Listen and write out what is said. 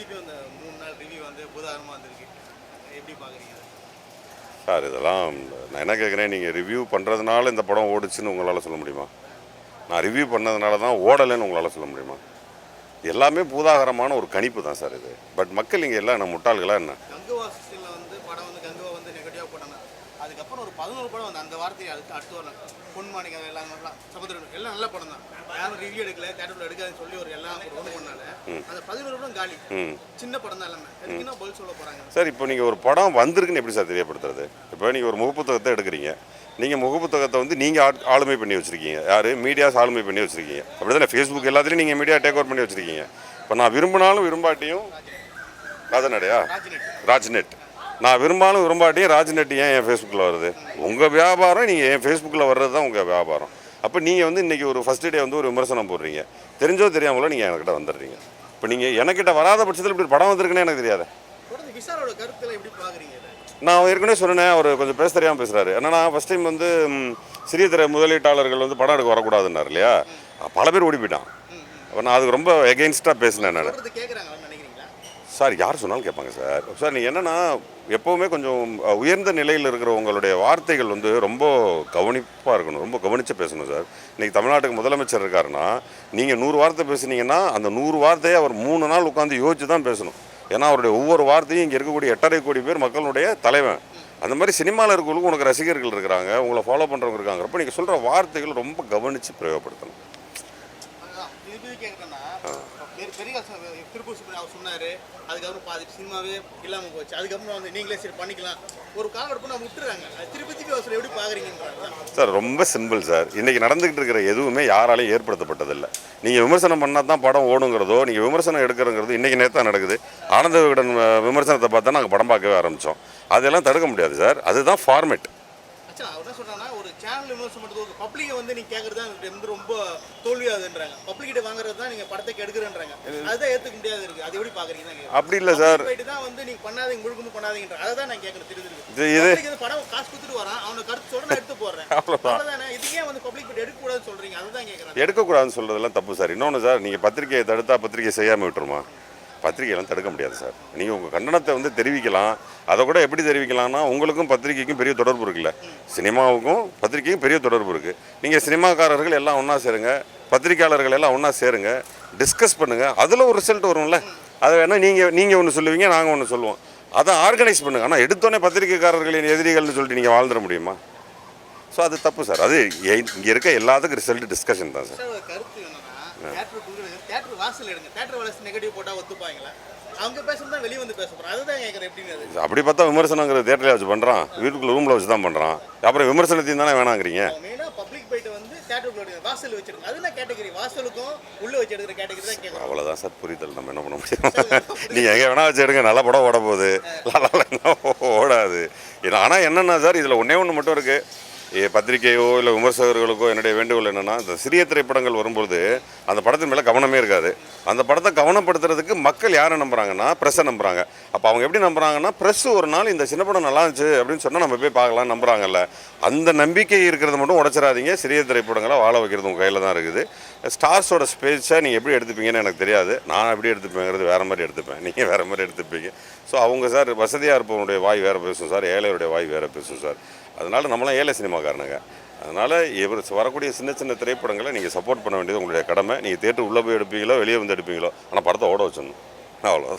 திருப்பி அந்த மூணு நாள் ரிவ்யூ வந்து புதாகரமாக வந்திருக்கு. எப்படி பார்க்குறீங்க? சார் இதெல்லாம் நான் என்ன கேட்குறேன் நீங்கள் ரிவ்யூ பண்ணுறதுனால இந்த படம் ஓடுச்சுன்னு உங்களால் சொல்ல முடியுமா? நான் ரிவ்யூ பண்ணதுனால தான் ஓடலைன்னு உங்களால் சொல்ல முடியுமா? எல்லாமே பூதாகரமான ஒரு கணிப்பு தான் சார் இது. பட் மக்கள் இங்கே எல்லாம் என்ன முட்டாள்களா என்ன கங்குவா சிஸ்டில் வந்து படம் வந்து கங்குவா வந்து நெகட்டிவாக போட்டாங்க பதினோரு படம் வந்து அந்த வார்த்தையை அடுத்து அடுத்து வரணும் பொன்மாணிக்கம் எல்லாம் நல்லா சமுத்திரம் எல்லாம் நல்ல படம் தான். யாரும் ரிவ்யூ எடுக்கல தேட்டரில் எடுக்காதுன்னு சொல்லி ஒரு எல்லாம் ஒன்று பண்ணால அந்த பதினோரு படம் காலி. சின்ன படம் தான் எல்லாமே. அதுக்கு பதில் சொல்ல போகிறாங்க சார் இப்போ நீங்கள் ஒரு படம் வந்திருக்குன்னு எப்படி சார் தெரியப்படுத்துறது? இப்போ நீங்கள் ஒரு முகப்புத்தகத்தை எடுக்கிறீங்க. நீங்கள் முகப்புத்தகத்தை வந்து நீங்கள் ஆளுமை பண்ணி வச்சுருக்கீங்க. யார்? மீடியாஸ் ஆளுமை பண்ணி வச்சுருக்கீங்க. அப்படி தானே ஃபேஸ்புக் எல்லாத்துலேயும் நீங்கள் மீடியா டேக் ஓவர் பண்ணி வச்சுருக்கீங்க. இப்போ நான் விரும்பினாலும் விரும்பாட்டியும் ராஜநடையா? ராஜ்நெட். ராஜ்நெட். நான் விரும்பாலும் விரும்பாட்டியும் ராஜ்நெட் ஏன் என் ஃபேஸ்புக்கில் வருது? உங்கள் வியாபாரம் நீங்கள் என் ஃபேஸ்புக்கில் வர்றது தான் உங்கள் வியாபாரம். அப்போ நீங்கள் வந்து இன்றைக்கி ஒரு ஃபஸ்ட் டே வந்து ஒரு விமர்சனம் போடுறீங்க. தெரிஞ்சோ தெரியாமலோ நீங்கள் என்கிட்ட வந்துடுறீங்க. இப்போ நீங்கள் எனக்கிட்ட வராத பட்சத்தில் இப்படி படம் வந்திருக்குன்னு எனக்கு தெரியாது. நான் ஏற்கனவே சொன்னேன் அவர் கொஞ்சம் பேச தெரியாமல் பேசுகிறாரு என்னன்னா ஃபஸ்ட் டைம் வந்து சிறிய திரை முதலீட்டாளர்கள் வந்து படம் எடுக்க வரக்கூடாதுன்னார் இல்லையா? பல பேர் ஓடி போயிட்டான். அப்போ நான் அதுக்கு ரொம்ப எகெயின்ஸ்டாக பேசினேன் நான். சார் யார் சொன்னாலும் கேட்பாங்க சார். சார் நீங்கள் என்னென்னா எப்போவுமே கொஞ்சம் உயர்ந்த நிலையில் இருக்கிற உங்களுடைய வார்த்தைகள் வந்து ரொம்ப கவனிப்பாக இருக்கணும். ரொம்ப கவனித்து பேசணும் சார். இன்றைக்கி தமிழ்நாட்டுக்கு முதலமைச்சர் இருக்காருன்னா நீங்கள் நூறு வார்த்தை பேசுனீங்கன்னா அந்த நூறு வார்த்தையை அவர் மூணு நாள் உட்காந்து யோசிச்சு தான் பேசணும். ஏன்னா அவருடைய ஒவ்வொரு வார்த்தையும் இங்கே இருக்கக்கூடிய எட்டரை கோடி பேர் மக்களுடைய தலைவன். அந்த மாதிரி சினிமாவில் இருக்கவங்களுக்கு உனக்கு ரசிகர்கள் இருக்கிறாங்க உங்களை ஃபாலோ பண்ணுறவங்க இருக்காங்கிறப்ப நீங்கள் சொல்கிற வார்த்தைகள் ரொம்ப கவனித்து பிரயோகப்படுத்தணும். பெரிய பெரிய திருப்பூர் சுப்ரீம் அவர் சொன்னார். அதுக்கப்புறம் பாதி சினிமாவே இல்லாமல் போச்சு. அதுக்கப்புறம் வந்து நீங்களே சரி பண்ணிக்கலாம். ஒரு காலகட்டம் நம்ம விட்டுறாங்க. அது திருப்பி திருப்பி அவர் எப்படி பார்க்குறீங்கன்றாங்க சார் ரொம்ப சிம்பிள் சார். இன்றைக்கி நடந்துக்கிட்டு இருக்கிற எதுவுமே யாராலையும் ஏற்படுத்தப்பட்டதில்லை. நீங்கள் விமர்சனம் பண்ணால் தான் படம் ஓடுங்கிறதோ நீங்கள் விமர்சனம் எடுக்கிறங்கிறது இன்றைக்கி நேற்று நடக்குது. ஆனந்த விகடன் விமர்சனத்தை பார்த்தா நாங்கள் படம் பார்க்கவே ஆரம்பித்தோம் அதெல்லாம் தடுக்க முடியாது சார். அதுதான் ஃபார்மேட் ஆக்சுவலாக அவர் என்ன சொல்றாங்கன்னா ஒரு சேனல் விமர்சனம் பப்ளிக்கை வந்து நீங்கள் கேட்குறது தான் வந்து ரொம்ப தோல்வியாகுதுன்றாங்க. பப்ளிக்கிட்ட வாங்குறது தான் நீங்கள் படத்தை கெடுக்குறேன்றாங்க. அதுதான் ஏற்றுக்க முடியாது இருக்குது அது எப்படி பார்க்குறீங்க அப்படி இல்லை சார். தான் வந்து நீங்கள் பண்ணாதீங்க முழுக்கமும் பண்ணாதீங்கன்ற. அதை தான் நான் கேட்கணும் தெரியுது இது பப்ளிக் படம் காசு கொடுத்துட்டு வரான். அவனை கருத்து நான் எடுத்து போடுறேன். அவ்வளவுதானே. இது ஏன் வந்து பப்ளிக் போய் எடுக்கக்கூடாதுன்னு சொல்றீங்க? அதுதான் கேட்குறேன் எடுக்கக்கூடாதுன்னு சொல்கிறதெல்லாம் தப்பு சார். இன்னொன்று சார் நீங்கள் பத்திரிக்கையை தடுத்தா பத்திரிக்கை செய்யாமல் விட்டுருமா? பத்திரிகையெல்லாம் தடுக்க முடியாது சார். நீங்கள் உங்கள் கண்டனத்தை வந்து தெரிவிக்கலாம். அதை கூட எப்படி தெரிவிக்கலாம்னா உங்களுக்கும் பத்திரிக்கைக்கும் பெரிய தொடர்பு இருக்குல்ல. சினிமாவுக்கும் பத்திரிகைக்கும் பெரிய தொடர்பு இருக்குது நீங்கள் சினிமாக்காரர்கள் எல்லாம் ஒன்றா சேருங்க. பத்திரிக்கையாளர்கள் எல்லாம் ஒன்றா சேருங்க. டிஸ்கஸ் பண்ணுங்கள் அதில் ஒரு ரிசல்ட் வரும்ல. அதை வேணால் நீங்கள் நீங்கள் ஒன்று சொல்லுவீங்க நாங்கள் ஒன்று சொல்லுவோம். அதை ஆர்கனைஸ் பண்ணுங்க. ஆனால் எடுத்தோடனே பத்திரிக்கைக்காரர்களின் எதிரிகள்னு சொல்லிட்டு நீங்கள் வாழ்ந்துட முடியுமா? ஸோ அது தப்பு சார். அது இங்கே இருக்க எல்லாத்துக்கும் ரிசல்ட் டிஸ்கஷன் தான் சார். சார் ஒரு கருத்து என்னன்னா தேட்டர் கொடுக்குறது தேட்டர் வாசல் எடுங்க. தேட்டர் வாசல் நெகட்டிவ் போட்டால் ஒத்துப்பாங்களா? அவங்க பேசுறது தான் வெளியே வந்து பேச போகிறோம் அதுதான் கேட்குறேன் எப்படின்னு அது அப்படி பார்த்தா விமர்சனங்கிற தேட்டரில் வச்சு பண்ணுறான் வீட்டுக்குள்ள ரூமில் வச்சு தான் பண்ணுறான் அப்புறம் விமர்சனத்தையும் தானே வேணாங்கிறீங்க? மெயினாக பப்ளிக் போயிட்டு வந்து தேட்டருக்குள்ள எடுங்க. வாசல் வச்சிருங்க. அது நான் கேட்டகரி வாசலுக்கும் உள்ளே வச்சு எடுக்கிற கேட்டகரி தான் கேட்குறோம் அவ்வளோதான் சார் புரிதல். நம்ம என்ன பண்ண முடியும்? நீங்கள் எங்கே வேணா வச்சு எடுங்க. நல்ல படம் ஓட போகுது. ஓடாது. இது ஆனால் என்னென்னா சார் இதில் ஒன்றே ஒன்று மட்டும் இருக்குது பத்திரிகையோ இல்லை விமர்சகர்களுக்கோ என்னுடைய வேண்டுகோள் என்னென்னா இந்த சிறிய திரைப்படங்கள் வரும்பொழுது அந்த படத்தின் மேலே கவனமே இருக்காது. அந்த படத்தை கவனப்படுத்துறதுக்கு மக்கள் யாரை நம்புறாங்கன்னா ப்ரெஸ்ஸை நம்புறாங்க. அப்போ அவங்க எப்படி நம்புறாங்கன்னா ப்ரெஸ் ஒரு நாள் இந்த சின்ன படம் நல்லா இருந்துச்சு அப்படின்னு சொன்னால் நம்ம போய் பார்க்கலாம் நம்புகிறாங்கல்ல அந்த நம்பிக்கை இருக்கிறத மட்டும் உடச்சிடாதீங்க. சிறிய திரைப்படங்களை வாழ வைக்கிறது உங்கள் கையில் தான் இருக்குது. ஸ்டார்ஸோட ஸ்பேஸை நீங்கள் எப்படி எடுத்துப்பீங்கன்னு எனக்கு தெரியாது. நான் எப்படி எடுத்துப்பேங்கிறது வேறு மாதிரி எடுத்துப்பேன். நீங்கள் வேறு மாதிரி எடுத்துப்பீங்க. ஸோ அவங்க சார் வசதியாக இருப்பவனுடைய வாய் வேறு பேசும் சார். ஏழையுடைய வாய் வேறு பேசும் சார். அதனால் நம்மளாம் ஏழை சினிமாக்காரனுங்க. அதனால் இவர் வரக்கூடிய சின்ன சின்ன திரைப்படங்களை நீங்கள் சப்போர்ட் பண்ண வேண்டியது உங்களுடைய கடமை. நீங்கள் தேட்டர் உள்ளே போய் எடுப்பீங்களோ வெளியே வந்து எடுப்பீங்களோ ஆனால் படத்தை ஓட வச்சிடணும். அவ்வளோ